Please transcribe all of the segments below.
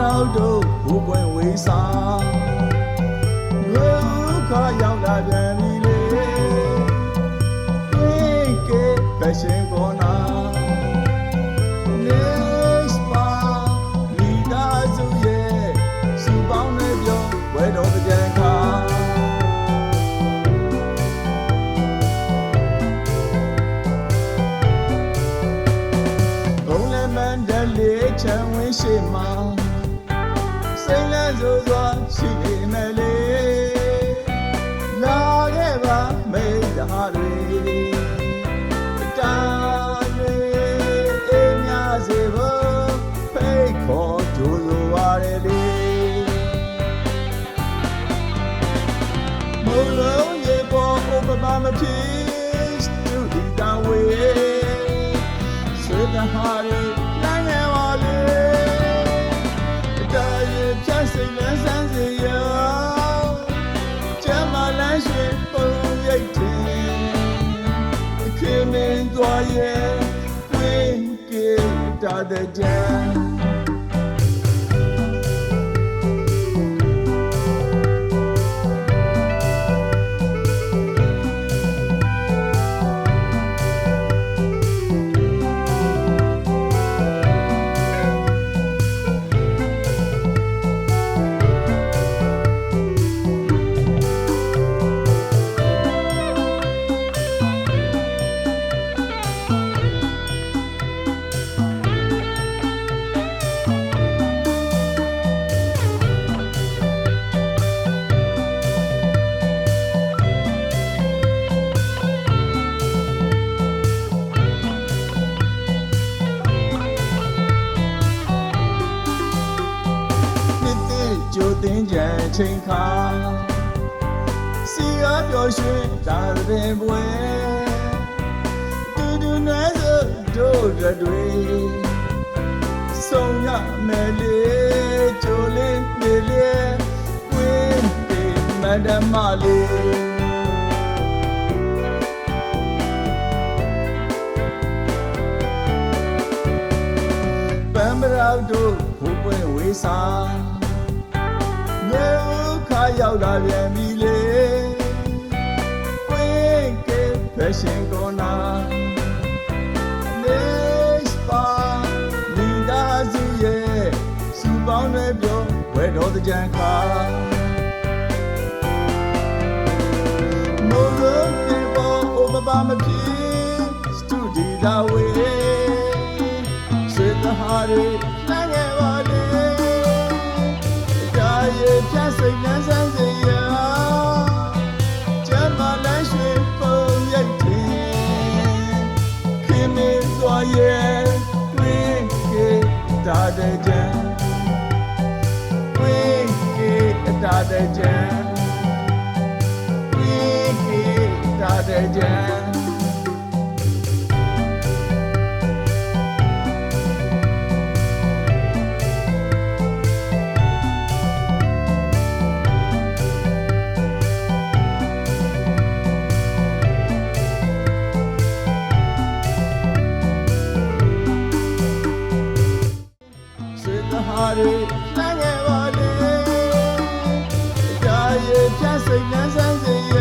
တော်တို့ဘူပွင့်ဝေးစာဒုက္ခရောက်လာပြန်ပြီလေကိကေဖရှင်ကောနာ Next pa မိသားစုရဲ့စူပေါင်းနဲ့ပြောဝဲတော်ကြံခါဘုံလည်းမန္တလေးချမ်းဝင်းရှိမှာစိတ်လည်း ဆိုစွာရှိနေမယ်လေလာခဲ့ပါမိတ်သားတွေတာတွေအေးများစေဖို့ဖိတ်ခေါ်ကြိုးလိုပါတယ်လေမလုံးရေပေါ်ဥပမာမဖြစ်သူဒီတောင်ဝေးဆွေးတဲ့ဟာ မင်းသွားရဲ့ဝင်းကေတာတဲ့ ကြိုတင်ကြံချိန်ခါစီကားပျော်ရွှင်တာတဲ့ပွဲတူတူနဲ့ဆိုတို့ရွက်တွေဆုံးရမယ်လေကြိုလေးနေလေဝင်းဒီမန္တမလေးပမ်ပရောက်တို့ဘူပွင့်ဝေးစာငဲဥခါ ရောက်လာပြန်ပြီလေဝင်းကေဖက်ရှင်ကောနာနေစပါမိသားစုရဲ့စူပေါင်းတွေပြောဝဲတော်ကြံခါမိုးလုံးပြေပေါ်အိုမပါမဖြစ်စတူဒီ စိတ်နှမ်းဆန်းစေရကျမလန်းရွှေပုံရိတ်တယ်ခင်မင်းသွားရဲ့ဝင်းကေတာတဲ့ကြံဝင်းကေတာတဲ့ကြံဝင်းကေတာတဲ့ကြံ ဟာရီလမ်းငယ်ပါလေကြာရဲ့ဖြတ်စိတ်နှမ်းဆန်းစေရ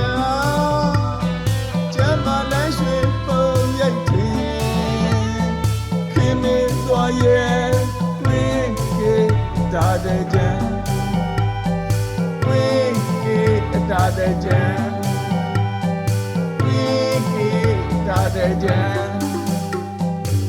ကျမလန်းရွှေပုံရိတ်တယ်ခင်မင်းသွားရဲ့ဝင်းကေတာတဲ့ကြံဝင်းကေတာတဲ့ကြံဝင်းကေတာတဲ့ကြံ